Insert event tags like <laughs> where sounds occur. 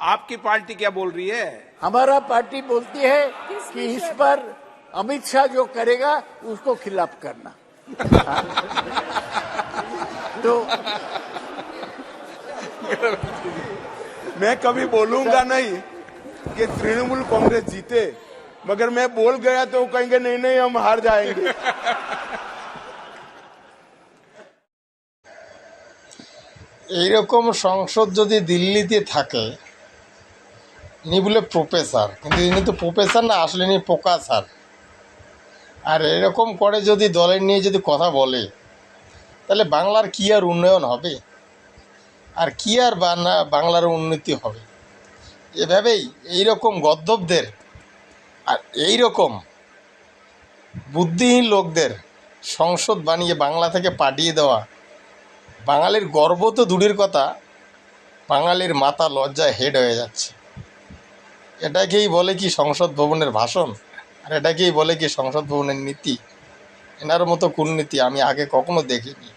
आपकी पार्टी क्या बोल रही है हमारा पार्टी बोलती है कि इस पर अमित शाह जो करेगा उसको खिलाफ करना <laughs> तो मैं कभी बोलूंगा नहीं कि तृणमूल कांग्रेस जीते मगर मैं बोल गया तो वो कहेंगे नहीं नहीं हम हार जाएंगे <laughs> এইরকম সংসদ যদি দিল্লিতে থাকে ইনি বলে প্রফেসর কিন্তু ইনি তো প্রফেসর না, আসলে ইনি স্যার আর এরকম করে যদি দলের নিয়ে যদি কথা বলে, তাহলে বাংলার কি আর উন্নয়ন হবে? আর কি আর বাংলা, বাংলার উন্নতি হবে? এভাবেই, এইরকম গদ্যবদের, আর এই রকম বুদ্ধিহীন লোকদের সংসদ বানিয়ে বাংলা থেকে পাঠিয়ে দেওয়া, বাঙালির গর্ব তো দূরের কথা, বাঙালির মাথা লজ্জায় হেড হয়ে যাচ্ছে। এটাকেই বলে কি সংসদ ভবনের ভাষণ? আর এটাকেই বলে কি সংসদ ভবনের নীতি? এনার মতো কূটনীতি আমি আগে কখনো দেখিনি।